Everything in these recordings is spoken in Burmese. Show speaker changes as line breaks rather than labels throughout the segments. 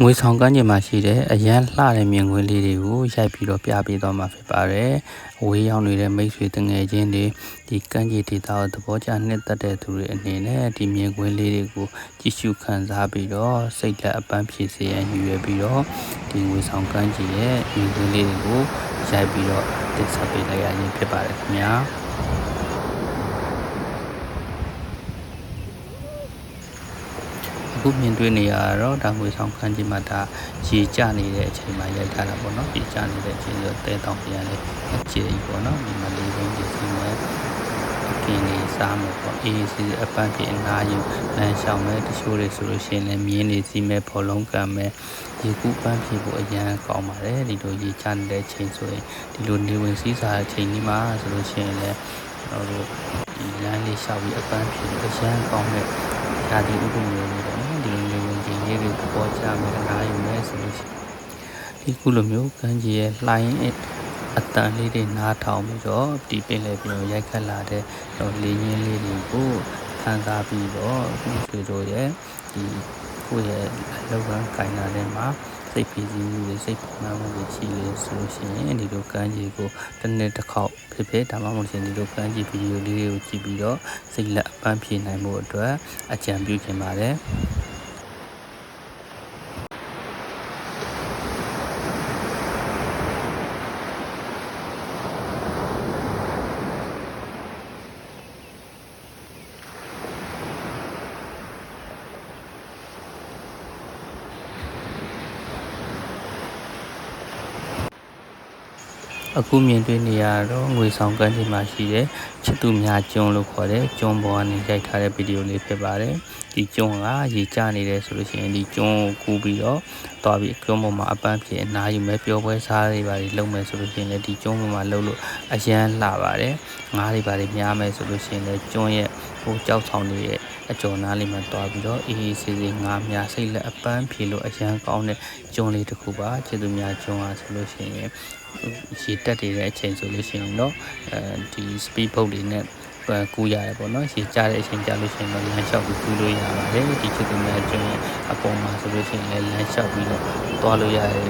ငွေဆောင်ကမ်းခြေမှာရှိတဲ့အရန်လှတဲ့မြင်ကွင်းလေးတွေကိုရိုက်ပြီးတော့ပြပေးသွားမှာဖြစ်ပါတယ်။အဝေးရောက်နေတဲ့မိတ်ဆွေတငယ်ချင်းတွေဒီကမ်းခြေဒေသကိုသဘောကျနှစ်သက်တဲ့သူတွေအနေနဲ့ဒီမြင်ကွင်းလေးတွေကိုကြည့်ရှုခံစားပြီးတော့စိတ်လက်အပန်းဖြည့်စေရန်ရည်ရွယ်ပြီးတော့ဒီငွေဆောင်ကမ်းခြေရဲ့မြင်ကွင်းလေးတွေကိုရိုက်ပြီးတော့တင်ဆက်ပေးလိုက်ရခြင်းဖြစ်ပါတယ်ခင်ဗျာ။ အခုမြင်တွေ့နေရတော့ဒါငွေဆောင်ခန်းကြီးမှာဒါရေကျနေတဲ့အချိန်မှာရိုက်ထားတာပေါ့နော်ရေကျနေတဲ့အချိန်ဆိုတဲတောင်ပြန်လဲအခြေကြီးပေါ့နော်ဒီမှာလေးဘင်းကြီးစီမဲ့ကင်းလေးစားမယ်ပေါ့အေးစီအပန်းပြေအနာယူလမ်းလျှောက်မယ်တချို့တွေဆိုလို့ရှိရင်လည်းမြင်းနေစီမဲ့ဖော်လုံးကံမယ်ရေကူးပန်းပြေဖို့အရန်ကောင်းပါတယ်ဒီလိုရေချနေတဲ့အချိန်ဆိုရင်ဒီလိုနေဝင်စည်းစာအချိန်ကြီးမှာဆိုလို့ရှိရင်လည်းကျွန်တော်တို့ဒီလမ်းလေးလျှောက်ပြီးအပန်းပြေအရန်ကောင်းတဲ့ဓာတ်ဒီဥပဒေမျိုးတွေပေါ့နော်ဒီလိုနေဝင်ခြင်း လေးတွေပေါ်ကြမယ်အနာယူမယ်ဆိုလို့ရှိရင်ဒီခုလိုမျိုးကမ်းခြေရဲ့လှိုင်းအတန်လေးတွေနားထောင်ပြီးတော့ဒီပင်လေပြောရိုက်ခတ်လာတဲ့လေရင်းလေးတွေကိုခံစားပြီးတော့ဒီဆွေတို့ရဲ့ဒီကိုယ့်ရဲ့အလောက်ကကင်လာတဲ့မှာစိတ်ဖိစီးမှုတွေစိတ်ပူမှမှုတွေရှိလေဆိုလို့ရှိရင်ဒီလိုကမ်းခြေကိုတစ်နေ့တစ်ခေါက်ဖြစ်ဖြစ်ဒါမှမဟုတ်ရှင်ဒီလိုကမ်းခြေဗီဒီယိုလေးတွေကိုကြည့်ပြီးတော့စိတ်လက်အပန်းဖြေနိုင်မှုအတွက်အကြံပြုချင်ပါတယ် အခုမြင်တွေ့နေရတော့ငွေဆောင်ကမ်းခြေမှာရှိတဲ့ချစ်သူများကျွန်းလို့ခေါ်တဲ့ကျွန်းပေါ်ကနေရိုက်ထားတဲ့ဗီဒီယိုလေးဖြစ်ပါတယ် ဒီကျွန်းကရေကျနေတယ်ဆိုလို့ရှိရင်ဒီကျွန်းကိုကူးပြီးတော့သွားပြီးကျွန်းပေါ်မှာအပန်းဖြေအနားယူမဲ့ပျော်ပွဲစားတွေပါလုံမယ်ဆိုလို့ရှိရင်လည်းဒီကျွန်းပေါ်မှာလှုပ်လို့အရန်လှပါတယ်ငားတွေပါတွေများမယ်ဆိုလို့ရှိရင်လည်းကျွန်းရဲ့ဟိုကြောက်ဆောင်တွေရဲ့အကျော်နားလေးမှာတွားပြီးတော့အေးအေးဆေးဆေးငားများစိတ်လက်အပန်းဖြေလို့အရန်ကောင်းတဲ့ကျွန်းလေးတစ်ခုပါချစ်သူများကျွန်းအားဆိုလို့ရှိရင်ရေတက်နေတဲ့အချိန်ဆိုလို့ရှိရင်တော့အဲဒီ speed boat တွေနဲ့ ကူးရတယ်ပေါ့နော်ရေကျတဲ့အချိန်ကြာလို့ရှိရင်တော့လမ်းလျှောက်ပြီးကူးလို့ရပါတယ်ဒီချစ်သူများကျွန်းရဲ့အပေါ်မှာဆိုလို့ရှိရင်လည်းလမ်းလျှောက်ပြီးတော့သွားလို့ရတဲ့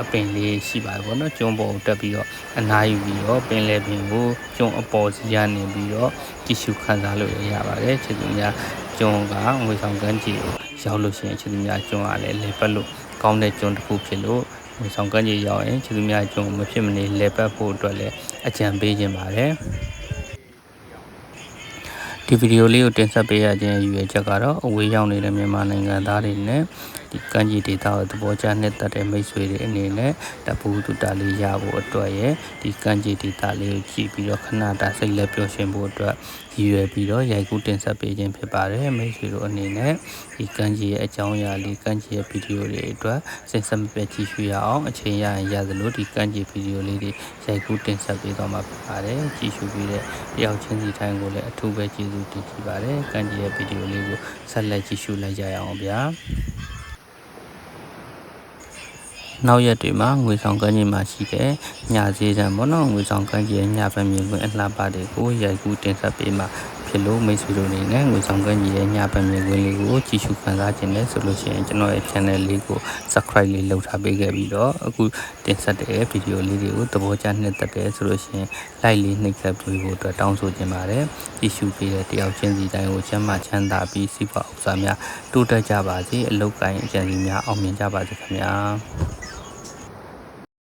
အပင်လေးရှိပါတယ်ပေါ့နော်ကျွန်းပေါ်တက်ပြီးတော့အနားယူပြီးတော့ပင်လယ်ပင်ကိုကျွန်းအပေါ်စီရနေပြီးတော့ကြည့်ရှုခံစားလို့ရပါတယ်ချစ်သူများကျွန်းကငွေဆောင်ကမ်းခြေကိုရောက်လို့ရှိရင်ချစ်သူများကျွန်းကလည်းလေပတ်လို့ကောင်းတဲ့ကျွန်းတစ်ခုဖြစ်လို့ဆောင်ကန်းကြီးရောက်ရင်ချီသူများကျုံမဖြစ်မနေလဲပတ်ဖို့အတွက်လည်းအကြံပေးခြင်းပါတယ် ဒီဗီဒီယိုလေးကိုတင်ဆက်ပေးရခြင်းရည်ရွယ်ချက်ကတော့အဝေးရောက်နေတဲ့မြန်မာနိုင်ငံသားတွေနဲ့ ဒီကမ်းခြေဒေသကိုသဘောကျနှစ်သက်တဲ့မိတ်ဆွေတွေအနေနဲ့တပူတူတာလေးရဖို့အတွက်ရဲ့ဒီကမ်းခြေဒေသလေးကိုကြည့်ပြီးတော့ခဏတာစိတ်လက်ပျော်ရွှင်ဖို့အတွက်ရည်ရွယ်ပြီးတော့ရိုက်ကူးတင်ဆက်ပေးခြင်းဖြစ်ပါတယ်မိတ်ဆွေတို့အနေနဲ့ဒီကမ်းခြေရဲ့အကြောင်းအရာလေးကမ်းခြေရဲ့ဗီဒီယိုတွေအတွက်စဉ်ဆက်မပြတ်ကြည့်ရှုရအောင်အချိန်ရရင်ရသလိုဒီကမ်းခြေဗီဒီယိုလေးတွေရိုက်ကူးတင်ဆက်ပေးသွားမှာဖြစ်ပါတယ်ကြည့်ရှုပြီးတဲ့တယောက်ချင်းစီတိုင်းကိုလည်းအထူးပဲကျေးဇူးတင်ရှိပါတယ်ကမ်းခြေရဲ့ဗီဒီယိုလေးကိုဆက်လက်ကြည့်ရှုလိုက်ကြရအောင်ဗျာ နောက်ရက်တွေမှာငွေဆောင်ကမ်းခြေမှာရှိတဲ့ညဈေးတန်းပေါ့နော်ငွေဆောင်ကမ်းခြေရဲ့ညဘက်မြင်ကွင်းအလှပတွေကိုရိုက်ကူးတင်ဆက်ပေးမှာဖြစ်လို့မိတ်ဆွေတို့အနေနဲ့ငွေဆောင်ကမ်းခြေရဲ့ညဘက်မြင်ကွင်းလေးကိုကြည့်ရှုခံစားခြင်းနဲ့ဆိုလို့ရှိရင်ကျွန်တော်ရဲ့ channel လေးကို subscribe လေးလုပ်ထားပေးခဲ့ပြီးတော့အခုတင်ဆက်တဲ့ဗီဒီယိုလေးတွေကိုသဘောကျနှစ်သက်တယ်ဆိုလို့ရှိရင် like လေးနှိပ်စက်ပေးဖို့အတွက်တောင်းဆိုချင်ပါတယ်ကြည့်ရှုပေးတဲ့တယောက်ချင်းစီတိုင်းကိုချမ်းသာချမ်းသာပြီးစိတ်ပါဥစ္စာများတိုးတက်ကြပါစေအလောက်ကိုင်းအကြံစီများအောင်မြင်ကြပါစေခင်ဗျာ